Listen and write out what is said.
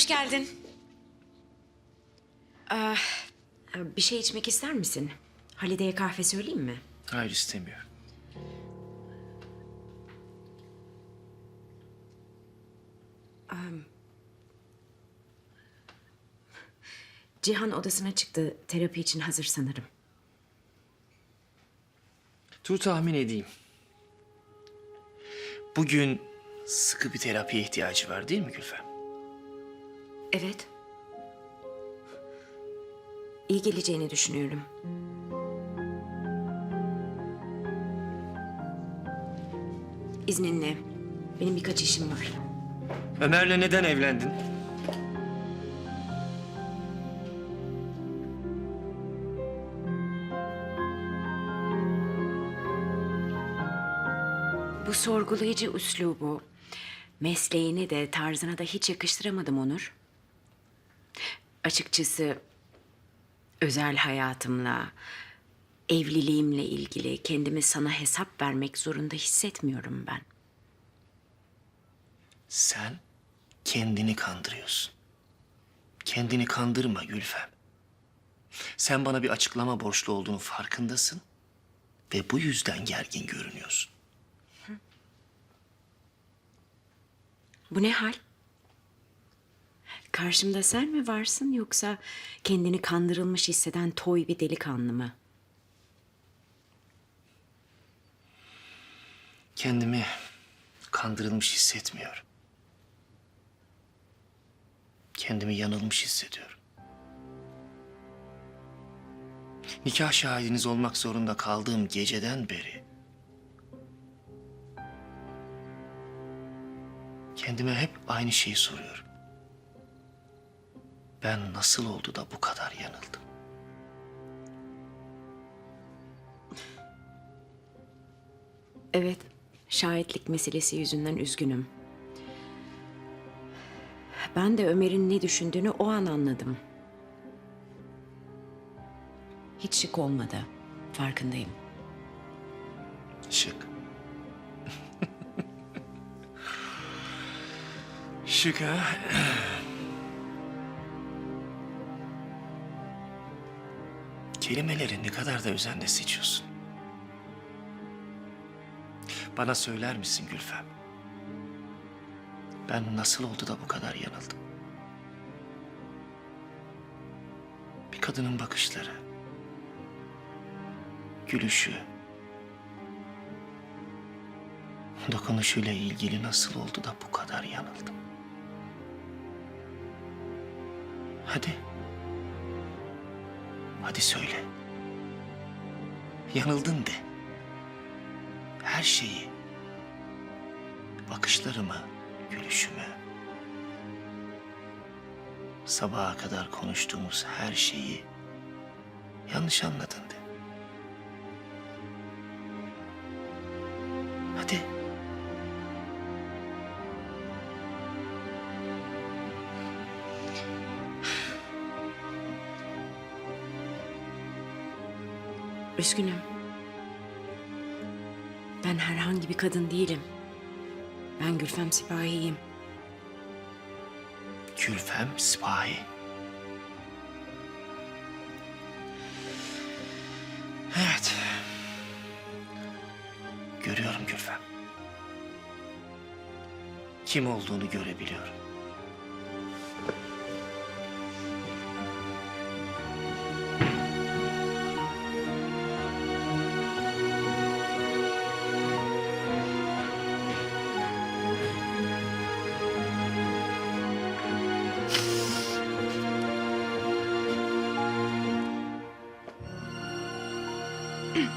Hoş geldin. Ah, bir şey içmek ister misin? Halide'ye kahve söyleyeyim mi? Hayır istemiyorum. Cihan odasına çıktı. Terapi için hazır sanırım. Dur tahmin edeyim. Bugün sıkı bir terapiye ihtiyacı var değil mi Gülfem? Evet. İyi geleceğini düşünüyorum. İzninle. Benim birkaç işim var. Ömer'le neden evlendin? Bu sorgulayıcı üslubu mesleğine de tarzına da hiç yakıştıramadım Onur. Açıkçası özel hayatımla, evliliğimle ilgili kendimi sana hesap vermek zorunda hissetmiyorum ben. Sen kendini kandırıyorsun. Kendini kandırma Gülfem. Sen bana bir açıklama borçlu olduğunu farkındasın ve bu yüzden gergin görünüyorsun. Bu ne hal? Karşımda sen mi varsın yoksa kendini kandırılmış hisseden toy bir delikanlı mı? Kendimi kandırılmış hissetmiyorum. Kendimi yanılmış hissediyorum. Nikah şahidiniz olmak zorunda kaldığım geceden beri kendime hep aynı şeyi soruyorum. Ben nasıl oldu da bu kadar yanıldım? Evet, şahitlik meselesi yüzünden üzgünüm. Ben de Ömer'in ne düşündüğünü o an anladım. Hiç şık olmadı. Farkındayım. Şık. Şık ha? Kelimeleri ne kadar da özenle seçiyorsun. Bana söyler misin Gülfem? Ben nasıl oldu da bu kadar yanıldım? Bir kadının bakışları, gülüşü, dokunuşuyla ilgili nasıl oldu da bu kadar yanıldım? Hadi. Hadi söyle. Yanıldın de. Her şeyi. Bakışlarımı, gülüşümü. Sabaha kadar konuştuğumuz her şeyi yanlış anladın de. Üzgünüm. Ben herhangi bir kadın değilim. Ben Gülfem Sipahi'yim. Gülfem Sipahi. Evet. Görüyorum Gülfem. Kim olduğunu görebiliyorum. 嗯